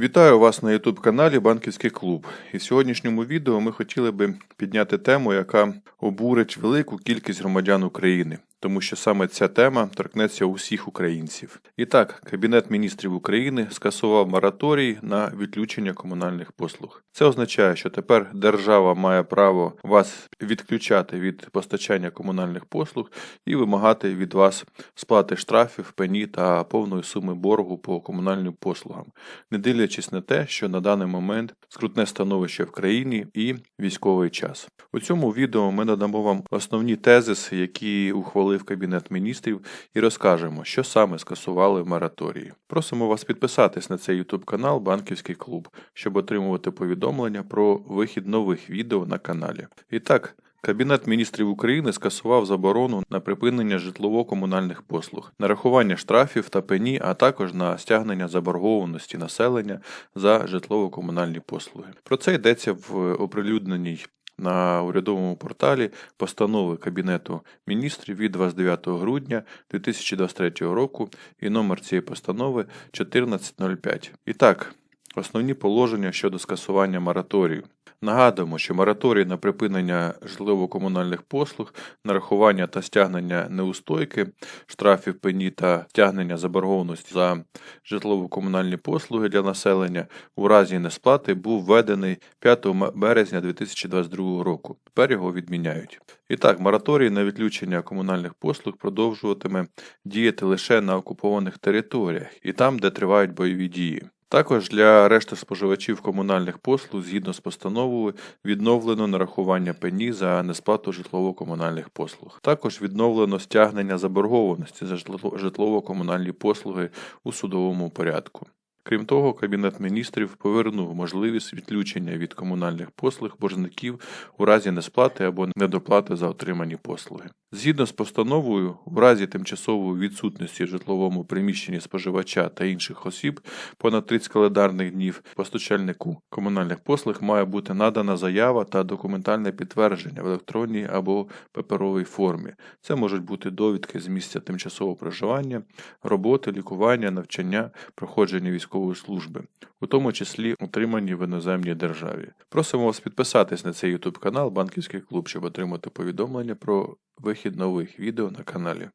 Вітаю вас на YouTube каналі Банківський клуб. І в сьогоднішньому відео ми хотіли би підняти тему, яка обурить велику кількість громадян України, тому що саме ця тема торкнеться усіх українців. І так, Кабінет міністрів України скасував мораторій на відключення комунальних послуг. Це означає, що тепер держава має право вас відключати від постачання комунальних послуг і вимагати від вас сплати штрафів, пені та повної суми боргу по комунальним послугам, не дивлячись на те, що на даний момент скрутне становище в країні і військовий час. У цьому відео ми надамо вам основні тезиси, які ухвалив Кабінет міністрів, і розкажемо, що саме скасували в мораторії. Просимо вас підписатись на цей YouTube канал Банківський клуб, щоб отримувати повідомлення про вихід нових відео на каналі. І так. Кабінет міністрів України скасував заборону на припинення житлово-комунальних послуг, нарахування штрафів та пені, а також на стягнення заборгованості населення за житлово-комунальні послуги. Про це йдеться в оприлюдненій на урядовому порталі постанови Кабінету міністрів від 29 грудня 2023 року і номер цієї постанови 1405. І так, основні положення щодо скасування мораторію. Нагадуємо, що мораторій на припинення житлово-комунальних послуг, нарахування та стягнення неустойки, штрафів пені та стягнення заборгованості за житлово-комунальні послуги для населення у разі несплати був введений 5 березня 2022 року. Тепер його відміняють. І так, мораторій на відключення комунальних послуг продовжуватиме діяти лише на окупованих територіях і там, де тривають бойові дії. Також для решти споживачів комунальних послуг згідно з постановою відновлено нарахування пені за несплату житлово-комунальних послуг. Також відновлено стягнення заборгованості за житло- житлово-комунальні послуги у судовому порядку. Крім того, Кабінет міністрів повернув можливість відключення від комунальних послуг боржників у разі несплати або недоплати за отримані послуги. Згідно з постановою, в разі тимчасової відсутності в житловому приміщенні споживача та інших осіб понад 30 календарних днів постачальнику комунальних послуг має бути надана заява та документальне підтвердження в електронній або паперовій формі. Це можуть бути довідки з місця тимчасового проживання, роботи, лікування, навчання, проходження військової служби, у тому числі утримані в іноземній державі. Просимо вас підписатись на цей YouTube канал Банківський клуб, щоб отримати повідомлення про вихід нових відео на каналі.